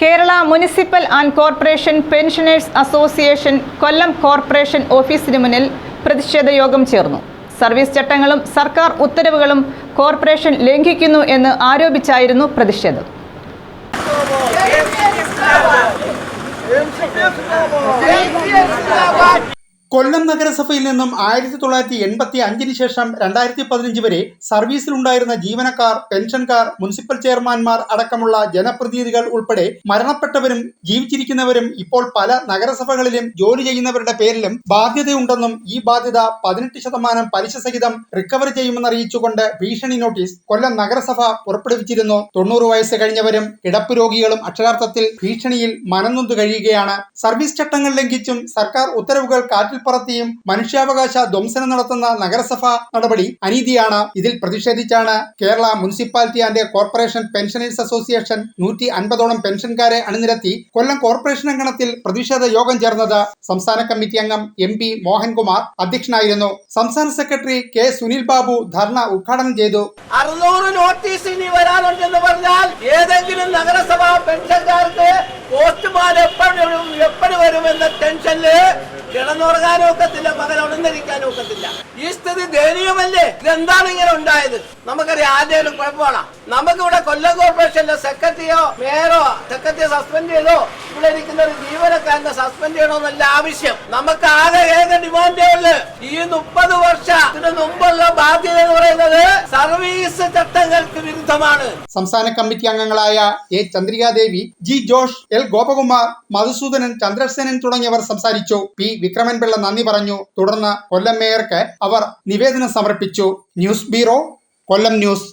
Kerala municipal and corporation pensioners association Kollam corporation ഓഫീസിന് മുന്നിൽ പ്രതിഷേധ യോഗം ചേർന്നു. സർവീസ് ചട്ടങ്ങളും സർക്കാർ ഉത്തരവുകളും കോർപ്പറേഷൻ ലംഘിക്കുന്നു എന്ന് ആരോപിച്ചായിരുന്നു പ്രതിഷേധം. കൊല്ലം നഗരസഭയിൽ നിന്നും ആയിരത്തി തൊള്ളായിരത്തി എൺപത്തി അഞ്ചിന് ശേഷം രണ്ടായിരത്തി പതിനഞ്ച് വരെ സർവീസിലുണ്ടായിരുന്ന ജീവനക്കാർ പെൻഷൻകാർ മുനിസിപ്പൽ ചെയർമാൻമാർ അടക്കമുള്ള ജനപ്രതിനിധികൾ ഉൾപ്പെടെ മരണപ്പെട്ടവരും ജീവിച്ചിരിക്കുന്നവരും ഇപ്പോൾ പല നഗരസഭകളിലും ജോലി ചെയ്യുന്നവരുടെ പേരിലും ബാധ്യതയുണ്ടെന്നും ഈ ബാധ്യത പതിനെട്ട് ശതമാനം പലിശ സഹിതം റിക്കവർ ചെയ്യുമെന്നറിയിച്ചുകൊണ്ട് ഭീഷണി നോട്ടീസ് കൊല്ലം നഗരസഭ പുറപ്പെടുവിച്ചിരുന്നു. തൊണ്ണൂറ് വയസ്സ് കഴിഞ്ഞവരും കിടപ്പ് രോഗികളും അക്ഷരാർത്ഥത്തിൽ ഭീഷണിയിൽ മനംനൊന്ത് കഴിയുകയാണ്. സർവീസ് ചട്ടങ്ങൾ ലംഘിച്ചും സർക്കാർ ഉത്തരവുകൾ കാറ്റിൽ പറത്തിയും മനുഷ്യാവകാശ ധ്വംസനം നടത്തുന്ന നഗരസഭ നടപടി അനീതിയാണ്. ഇതിൽ പ്രതിഷേധിച്ചാണ് Kerala municipality and corporation pensioners association നൂറ്റി അൻപതോളം പെൻഷൻകാരെ അണിനിരത്തി കൊല്ലം കോർപ്പറേഷൻ അങ്കണത്തിൽ പ്രതിഷേധ യോഗം ചേർന്നത് സംസ്ഥാന കമ്മിറ്റി അംഗം എം പി മോഹൻകുമാർ അധ്യക്ഷനായിരുന്നു. സംസ്ഥാന സെക്രട്ടറി കെ സുനിൽ ബാബു ധർണ ഉദ്ഘാടനം ചെയ്തു. അറുന്നൂറ് നോട്ടീസ് ഇനി വരാനുണ്ടെന്ന് പറഞ്ഞാൽ ഏതെങ്കിലും നഗരസഭാ പെൻഷൻകാർക്ക് പോസ്റ്റ്മാൻ എപ്പോഴും എപ്പോഴും വരുമെന്ന ടെൻഷനിൽ കിടന്നുറങ്ങാനും ഒക്കത്തില്ല പകൽ ഉണർന്നിരിക്കാനും ഒക്കത്തില്ല. ഈ സ്ഥിതി ദയനീയമല്ലേ? ഇതെന്താണ് ഇങ്ങനെ ഉണ്ടായത്? നമുക്കറിയാം ആദ്യം കുഴപ്പമാണ്? നമുക്കിവിടെ കൊല്ലം കോർപ്പറേഷനിലെ സെക്രട്ടറിയോ മേയറോ സെക്രട്ടറിയോ സസ്പെൻഡ് ചെയ്തോ? ഇവിടെ ഇരിക്കുന്ന ഒരു ജീവനക്കാരനെ സസ്പെൻഡ് ചെയ്യണമെന്നല്ല ആവശ്യം. നമുക്ക് ആകെ ഏക ഡിമാൻഡേ ഉള്ളു. ഈ മുപ്പത് വർഷത്തിന് പറയുന്നത് സർവീസ് ചട്ടങ്ങൾക്ക് വിരുദ്ധമാണ്. സംസ്ഥാന കമ്മിറ്റി അംഗങ്ങളായ A Chandrikadevi G Josh L Gopakumar Madhusudanan Chandrasenan തുടങ്ങിയവർ സംസാരിച്ചു. പി വിക്രമൻപിള്ള നന്ദി പറഞ്ഞു. തുടർന്ന് കൊല്ലം മേയർക്ക് അവർ നിവേദനം സമർപ്പിച്ചു. News bureau Kollam news.